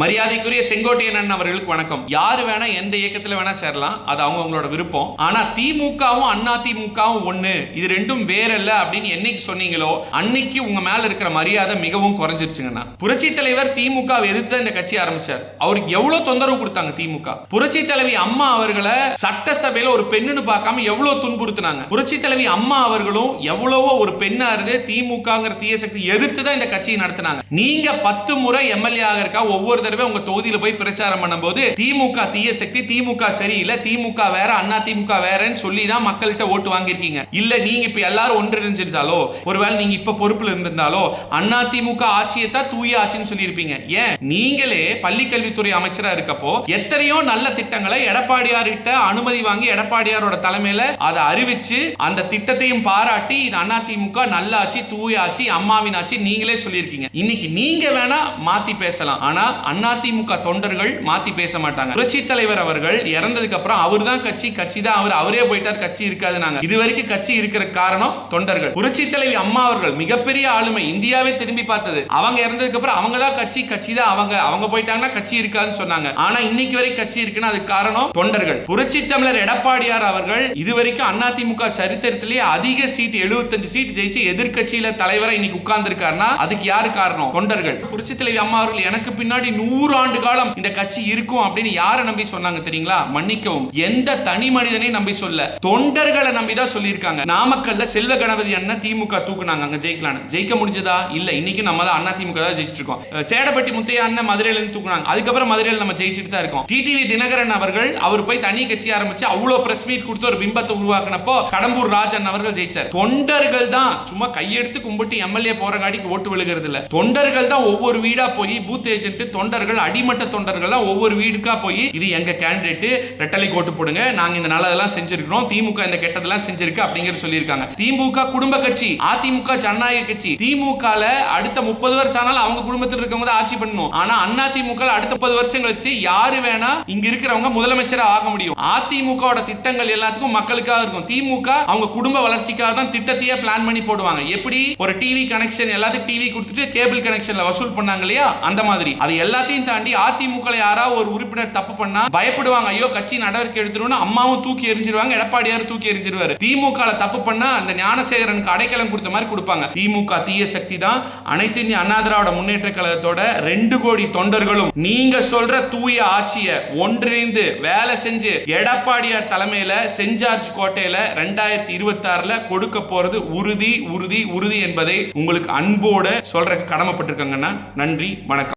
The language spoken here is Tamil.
மரியாதைக்குரிய செங்கோட்டையன் அண்ணன் அவர்களுக்கு வணக்கம். யாரு வேணா எந்த இயக்கத்துல வேணா சேரலாம். அது அவங்க அவங்களோட விருப்பம். ஆனா திமுகவும் அண்ணா திமுகவும் ஒண்ணு. இது ரெண்டும் வேற இல்ல அப்படின்னு என்னைக்கு சொன்னீங்களோ அன்னைக்கு உங்க மேல இருக்கிற மரியாதை மிகவும் குறைஞ்சிருச்சுங்கண்ணா புரட்சி தலைவர் திமுக எதிர்த்து இந்த கட்சி ஆரம்பிச்சார். அவருக்கு எவ்வளவு தொந்தரவு கொடுத்தாங்க திமுக. புரட்சி தலைவி அம்மா அவர்களை சட்டசபையில ஒரு பெண்ணுன்னு பார்க்காம எவ்வளவு துன்புறுத்தினாங்க. புரட்சி தலைவி அம்மா அவர்களும் எவ்வளவோ ஒரு பெண்ணா இருந்து திமுகங்கிற தீய சக்தி எதிர்த்து தான் இந்த கட்சியை நடத்தினாங்க. நீங்க பத்து முறை எம்எல்ஏ இருக்கா ஒவ்வொரு ஒரு தடவை உங்க தொகுதியில போய் பிரச்சாரம் பண்ணும்போது திமுக தீய சக்தி திமுக சரியில்லை திமுக வேற அண்ணா திமுக வேறன்னு சொல்லி தான் மக்கள்கிட்ட ஓட்டு வாங்கியிருக்கீங்க. இல்ல நீங்க இப்ப எல்லாரும் ஒன்றிணைஞ்சிருந்தாலோ ஒருவேளை நீங்க இப்ப பொறுப்புல இருந்திருந்தாலோ அண்ணா திமுக ஆட்சியை தான் தூய ஆட்சின்னு சொல்லியிருப்பீங்க. ஏன்? நீங்களே பள்ளி கல்வித்துறை அமைச்சரா இருக்கப்போ எத்தனையோ நல்ல திட்டங்களை எடப்பாடியார்கிட்ட அனுமதி வாங்கி எடப்பாடியாரோட தலைமையில அதை அறிவிச்சு அந்த திட்டத்தையும் பாராட்டி இது அண்ணா திமுக நல்ல ஆட்சி அம்மாவின் ஆச்சு நீங்களே சொல்லியிருக்கீங்க. இன்னைக்கு நீங்க வேணா மாத்தி பேசலாம். ஆனா அதிமுக தொண்டர்கள் மாத்தி பேச மாட்டாங்க. புரட்சி தலைவர் அவர்கள் இறந்ததுக்கு அப்புறம் அவர் தான் கட்சி கட்சி தான் அவர் அவரே போயிட்டார் கட்சி இருக்காது நாங்க இது வரைக்கும் கட்சி இருக்கிற காரணம் தொண்டர்கள். புரட்சி தலைவி அம்மா அவர்கள் மிகப்பெரிய ஆளுமை இந்தியாவே திரும்பி பார்த்தது. அவங்க இறந்ததுக்கு அப்புறம் அவங்க தான் கட்சி கட்சி தான் அவங்க. அவங்க போயிட்டாங்கன்னா கட்சி இருக்காதுன்னு சொன்னாங்க. ஆனா இன்னைக்கு வரை கட்சி இருக்குன்னா அதுக்கு காரணம் தொண்டர்கள். புரட்சி தமிழர் எடப்பாடியார் அவர்கள் இதுவரைக்கும் அதிமுக சரித்திரத்திலேயே அதிக சீட் 75 சீட் ஜெயிச்சு எதிர்கட்சியில தலைவரா இன்னைக்கு உட்கார்ந்துருக்காருன்னா அதுக்கு யாரு காரணம்? தொண்டர்கள். புரட்சி தலைவி அம்மா அவர்கள் எனக்கு பின்னாடி நூறு ஆண்டு காலம் இந்த கட்சி இருக்கும் அப்படின்னு யாரை நம்பி சொன்னாங்க தெரியுங்களா? மன்னிக்கவும். எந்த தனி மனிதனை நம்பி சொல்ல. தொண்டர்களை நம்பி தான் சொல்லியிருக்காங்க. நாமக்கல்ல செல்வ கணபதி அண்ணன் திமுக தூக்குனாங்க அங்க ஜெயிக்கலாம் ஜெயிக்க முடிஞ்சதா? இல்ல. இன்னைக்கு நம்ம தான் அண்ணா திமுக தான் ஜெயிச்சிட்டு இருக்கோம். சேடப்பட்டி முத்தையா அண்ணன் மதுரையில இருந்து தூக்குனாங்க. அதுக்கப்புறம் மதுரையில் நம்ம ஜெயிச்சுட்டு தான் இருக்கோம். டிடிவி தினகரன் அவர்கள் அவர் போய் தனி கட்சி ஆரம்பிச்சு அவ்வளவு பிரஸ் மீட் கொடுத்து ஒரு பிம்பத்தை உருவாக்குனப்போ கடம்பூர் ராஜன் அவர்கள் ஜெயிச்சார். தொண்டர்கள் தான் சும்மா கையெடுத்து கும்பிட்டு எம்எல்ஏ போறங்காட்டிக்கு ஓட்டு விழுகிறது இல்ல தொண்டர்கள் தான் ஒவ்வொரு வீடா போய் பூத் ஏஜென்ட் தொண்டர்கள் அடிமட்ட தொண்டர்கள் தான் ஒவ்வொரு வீடுக்கா போய் இது எங்க கேண்டிடேட் ரெட்டலை கோட்டு போடுங்க. நாங்க இந்த நல்லதெல்லாம் செஞ்சிருக்கிறோம். திமுக இந்த கெட்டதெல்லாம் செஞ்சிருக்கு அப்படிங்கிற சொல்லியிருக்காங்க. திமுக குடும்ப கட்சி அதிமுக ஜனநாயக கட்சி. திமுக அடுத்த முப்பது வருஷம் ஆனாலும் அவங்க குடும்பத்தில் இருக்கவங்க தான் ஆட்சி பண்ணணும். ஆனா அண்ணா திமுக அடுத்த முப்பது வருஷம் கழிச்சு யாரு வேணா இங்க இருக்கிறவங்க முதலமைச்சரா ஆக முடியும். அதிமுக திட்டங்கள் எல்லாத்துக்கும் மக்களுக்காக இருக்கும். திமுக அவங்க குடும்ப வளர்ச்சிக்காக தான் திட்டத்தையே பிளான் பண்ணி போடுவாங்க. எப்படி? ஒரு டிவி கனெக்ஷன் எல்லாத்துக்கும் டிவி கொடுத்துட்டு கேபிள் கனெக்ஷன்ல வசூல் பண்ணாங்க இல்லையா? அந்த மாதிரி. அது எல்லாத்தையும் தாண்டி அதிமுக யாராவது ஒரு உறுப்பினர் தப்பு பண்ணா பயப்படுவாங்க. ஐயோ கட்சி நடவடிக்கை எடுத்துருவோம்னு அம்மாவும் தூக்கி எரிஞ்சிருவாங்க எடப்பாடியார் தூக்கி எரிஞ்சிருவாரு திமுக தப்பு பண்ணா அந்த ஞானசேகரனுக்கு அடைக்கலம் கொடுத்த மாதிரி கொடுப்பாங்க. திமுக தீய சக்தி தான். அனைத்து இந்திய அண்ணா திராவிட முன்னேற்ற கழகத்தோட ரெண்டு கோடி தொண்டர்களும் நீங்க சொல்ற தூய ஆட்சியை ஒன்றிணைந்து வேலை செஞ்சு எடப்பாடியார் தலைமையில செஞ்சார்ஜ் கோட்டையில ரெண்டாயிரத்தி இருபத்தி ஆறுல கொடுக்க போறது உறுதி உறுதி உறுதி என்பதை உங்களுக்கு அன்போட சொல்ற கடமைப்பட்டிருக்காங்கன்னா நன்றி வணக்கம்.